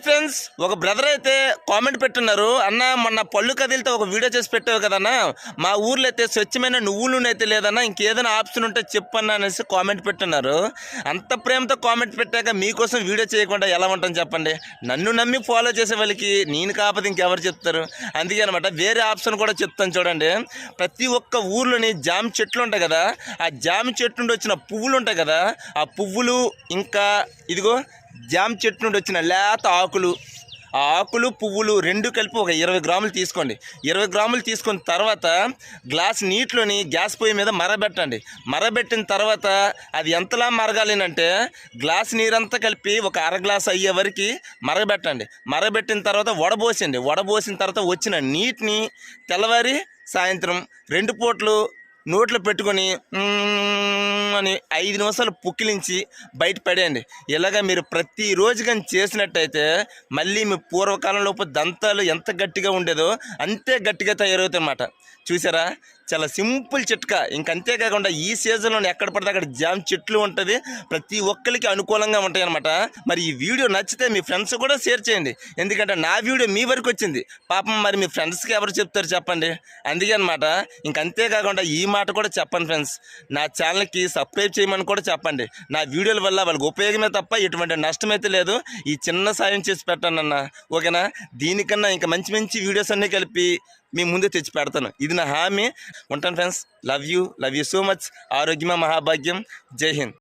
Hi friends ఒక brother అయితే comment పెట్టున్నారు. అన్న మొన్న పళ్ళు కదిలితే ఒక వీడియో చేసి పెట్టావు కదన్నా. మా ఊర్లో అయితే స్వచ్ఛమైన నువ్వులు అయితే లేదన్నా ఇంకేదైనా ఆప్షన్ ఉంటే చెప్పన్నా అనేసి కామెంట్ పెట్టున్నారు. అంత ప్రేమతో కామెంట్ పెట్టాక మీకోసం వీడియో చేయకుండా ఎలా ఉంటాను చెప్పండి? నన్ను నమ్మి ఫాలో చేసే వాళ్ళకి నేను కాకపోతే ఇంకెవరు చెప్తారు? అందుకే అనమాట వేరే ఆప్షన్ కూడా చెప్తాను చూడండి. ప్రతి ఒక్క ఊర్లోని జామ చెట్లు ఉంటాయి కదా ఆ జామ చెట్టు నుండి వచ్చిన పువ్వులు ఉంటాయి కదా ఆ పువ్వులు ఇంకా ఇదిగో జామ చెట్టు నుండి వచ్చిన లేత ఆకులు ఆ ఆకులు పువ్వులు రెండు కలిపి ఒక ఇరవై గ్రాములు తీసుకోండి. ఇరవై గ్రాములు తీసుకున్న తర్వాత గ్లాస్ నీటిలోని గ్యాస్ పొయ్యి మీద మరబెట్టండి. మరబెట్టిన తర్వాత అది ఎంతలా మరగాలినంటే గ్లాస్ నీరంతా కలిపి ఒక అర గ్లాస్ అయ్యే వరకు మరగబెట్టండి మరగబెట్టిన తర్వాత వడబోసండి వడబోసిన తర్వాత వచ్చిన నీటిని తెల్లవారి సాయంత్రం రెండు పూట్లు నోట్లో పెట్టుకొని అని ఐదు నిమిషాలు పుక్కిలించి బయట పడేయండి. ఇలాగ మీరు ప్రతిరోజు కానీ చేసినట్టయితే మళ్ళీ మీ పూర్వకాలంలోపు దంతాలు ఎంత గట్టిగా ఉండేదో అంతే గట్టిగా తయారవుతాయి అన్నమాట చూసారా? చాలా సింపుల్ చిట్కా. ఇంకంతే కాకుండా ఈ సీజన్లో ఎక్కడ పడితే అక్కడ జామ్ చెట్లు ఉంటుంది. ప్రతి ఒక్కరికి అనుకూలంగా ఉంటాయి అనమాట మరి ఈ వీడియో నచ్చితే మీ ఫ్రెండ్స్ కూడా షేర్ చేయండి. ఎందుకంటే నా వీడియో మీ వరకు వచ్చింది. పాపం మరి మీ ఫ్రెండ్స్కి ఎవరు చెప్తారు చెప్పండి. అందుకే అనమాట ఇంకంతే కాకుండా ఈ మాట కూడా చెప్పండి ఫ్రెండ్స్. నా ఛానల్కి సబ్స్క్రైబ్ చేయమని కూడా చెప్పండి. నా వీడియోల వల్ల వాళ్ళకి ఉపయోగమే తప్ప ఎటువంటి నష్టం అయితే లేదు. ఈ చిన్న సాయం చేసి పెట్టానన్నా ఓకేనా? దీనికన్నా ఇంకా మంచి మంచి వీడియోస్ అన్నీ కలిపి మీ ముందే తెచ్చి పెడతాను. ఇది నా హామీ. ఉంటాను friends. Love you love you so much ఆరోగ్యమా మహాభాగ్యం. జై హింద్.